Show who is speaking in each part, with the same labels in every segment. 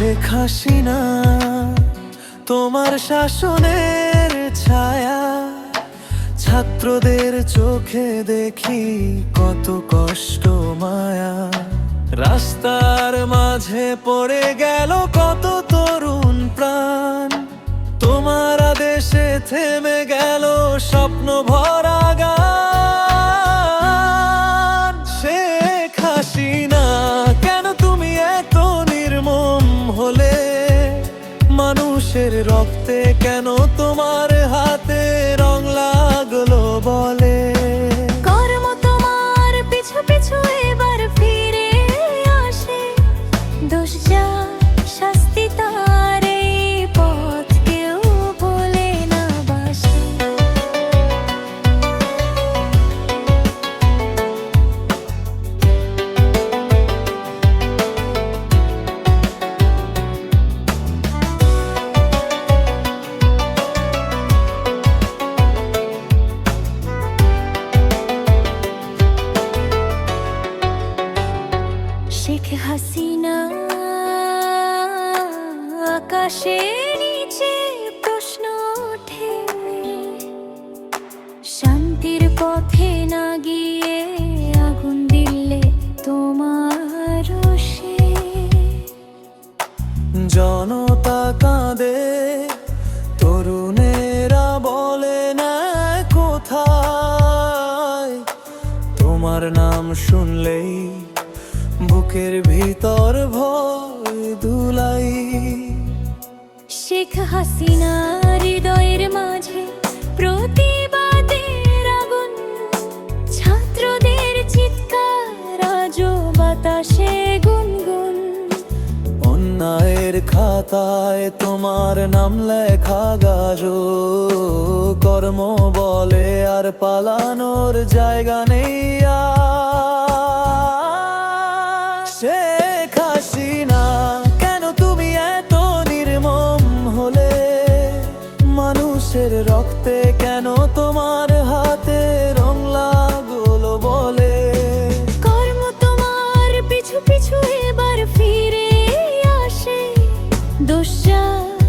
Speaker 1: হাসিনা, তোমার শাসনের ছায়া, ছাত্রদের চোখে দেখি কত কষ্ট মায়া। রাস্তার মাঝে পড়ে গেল কত তরুণ প্রাণ। তোমার আদেশে থেমে গেল স্বপ্ন ভরা তোমার হাতে
Speaker 2: শেখ হাসিনা আকাশে নিচে প্রশ্ন ওঠে। শান্তির পথে না গিয়ে আগুন দিলে তোমার
Speaker 1: জনতা কাঁদে, তরুণেরা বলে না কোথায়? তোমার নাম শুনলেই বুকের ভিতর ভয় দুলাই
Speaker 2: শেখ হাসিনা হৃদয়ের মাঝে প্রতিবাদের আগুন ছাত্রদের চিৎকার আজও বাতাসে গুনগুন
Speaker 1: অন্যায়ের খাতায় তোমার নাম লেখা গাজো কর্ম বলে আর পালানোর জায়গা নেই আর। রক্তে কেন তোমার হাতে রং লাগল বলে?
Speaker 2: কর্ম তোমার পিছু পিছু এবার ফিরে আসে। দোষার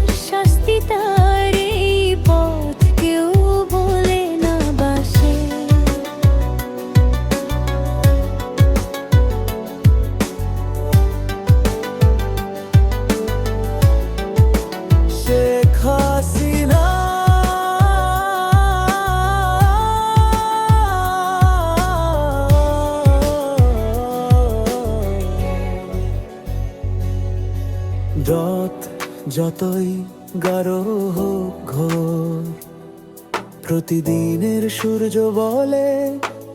Speaker 1: যত, যতই গারো হোক ঘোর, প্রতিদিনের সূর্য বলে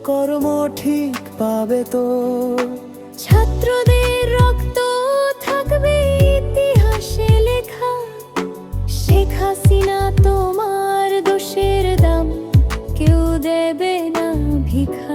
Speaker 1: কর্ম ঠিক পাবে তো।
Speaker 2: ছাত্রদের রক্ত থাকবে ইতিহাসে লেখা, শেখ হাসিনা তোমার দোষের দাম, কেউ দেবে না ভিখা